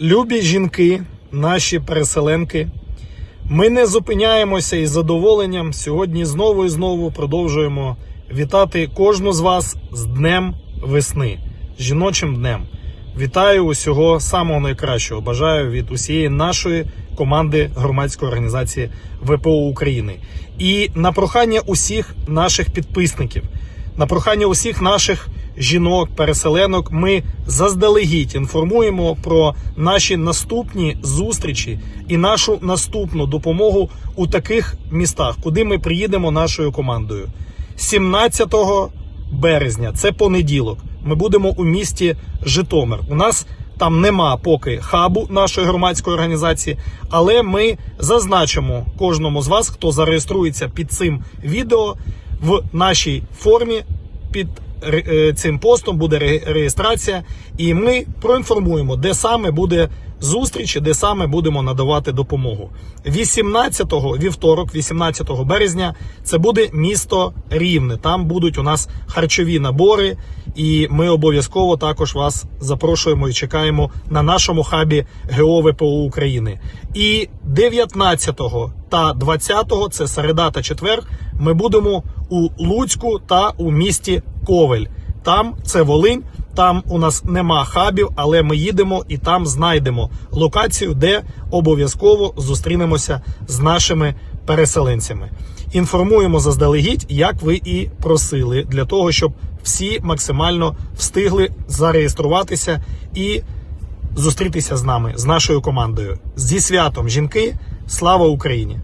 Любі жінки, наші переселенки, ми не зупиняємося із задоволенням. Сьогодні знову і знову продовжуємо вітати кожну з вас з Днем весни, жіночим днем. Вітаю усього самого найкращого. Бажаю від усієї нашої команди громадської організації ВПО України. І на прохання усіх наших підписників, на прохання усіх наших жінок, переселенок, ми заздалегідь інформуємо про наші наступні зустрічі і нашу наступну допомогу у таких містах, куди ми приїдемо нашою командою. 17 березня, це понеділок. Ми будемо у місті Житомир. У нас там нема поки хабу нашої громадської організації, але ми зазначимо кожному з вас, хто зареєструється під цим відео в нашій формі під е, цим постом буде ре- реєстрація, і ми проінформуємо, де саме буде зустріч, де саме будемо надавати допомогу. 18 вівторок, 18 березня, це буде місто Рівне. Там будуть у нас харчові набори, і ми обов'язково також вас запрошуємо і чекаємо на нашому хабі ГО ВПО України. І 19 та 20, це середа та четвер, ми будемо у Луцьку та у місті Ковель. Там це Волинь. Там у нас нема хабів, але ми їдемо і там знайдемо локацію, де обов'язково зустрінемося з нашими переселенцями. Інформуємо заздалегідь, як ви і просили, для того, щоб всі максимально встигли зареєструватися і зустрітися з нами, з нашою командою. Зі святом жінки, слава Україні!